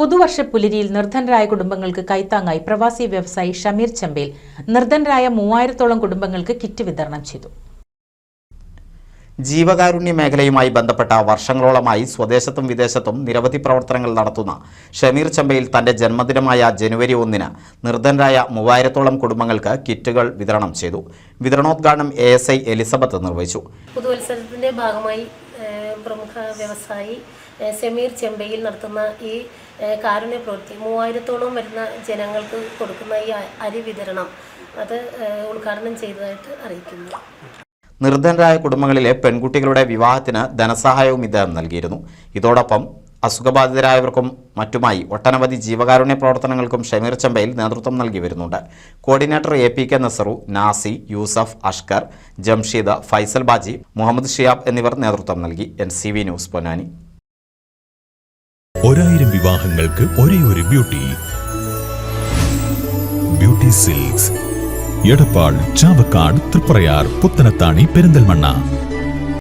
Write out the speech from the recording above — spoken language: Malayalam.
പുതുവർഷ പുലരിയിൽ നിർധനരായ കുടുംബങ്ങൾക്ക് കൈത്താങ്ങായി പ്രവാസി വ്യവസായി ഷമീർ ചെമ്പേൽ നിർധനരായ മൂവായിരത്തോളം കുടുംബങ്ങൾക്ക് കിറ്റ് വിതരണം ചെയ്തു. ജീവകാരുണ്യ മേഖലയുമായി ബന്ധപ്പെട്ട വർഷങ്ങളോളമായി സ്വദേശത്തും വിദേശത്തും നിരവധി പ്രവർത്തനങ്ങൾ നടത്തുന്ന ഷമീർ ചമ്പയിൽ തന്റെ ജന്മദിനമായ ജനുവരി ഒന്നിന് നിർധനരായ മൂവായിരത്തോളം കുടുംബങ്ങൾക്ക് കിറ്റുകൾ വിതരണം ചെയ്തു. വിതരണോദ്ഘാടനം എ എസ് ഐ എലിസബത്ത് നിർവഹിച്ചു. പുതുവത്സരത്തിന്റെ ഭാഗമായി പ്രമുഖ വ്യവസായി സെമീർ ചെമ്പയിൽ നടത്തുന്ന ഈ കാരുണ്യ പ്രവൃത്തി മൂവായിരത്തോളം വരുന്ന ജനങ്ങൾക്ക് കൊടുക്കുന്ന ഈ അരി വിതരണം അത് ഉദ്ഘാടനം ചെയ്തതായിട്ട് അറിയിക്കുന്നു. നിർധനരായ കുടുംബങ്ങളിലെ പെൺകുട്ടികളുടെ വിവാഹത്തിന് ധനസഹായവും ഇദ്ദേഹം നൽകിയിരുന്നു. ഇതോടൊപ്പം അസുഖബാധിതരായവർക്കും മറ്റുമായി ഒട്ടനവധി ജീവകാരുണ്യ പ്രവർത്തനങ്ങൾക്കും ഷമീർ ചമ്പയിൽ നേതൃത്വം നൽകി വരുന്നുണ്ട്. Coordinator A P K Nasaru Nasi Yusuf Ashkar Jamsheed Faisal Baji Muhammad Shiyab എന്നിവർ നേതൃത്വം നൽകി. N C V news Ponnani. ഒരായിരം വിവാഹങ്ങൾക്ക് ഒരേ ഒരു beauty. Beauty silks. Edappal Chavakkad Triprayar Puthanathani Perinthalmanna.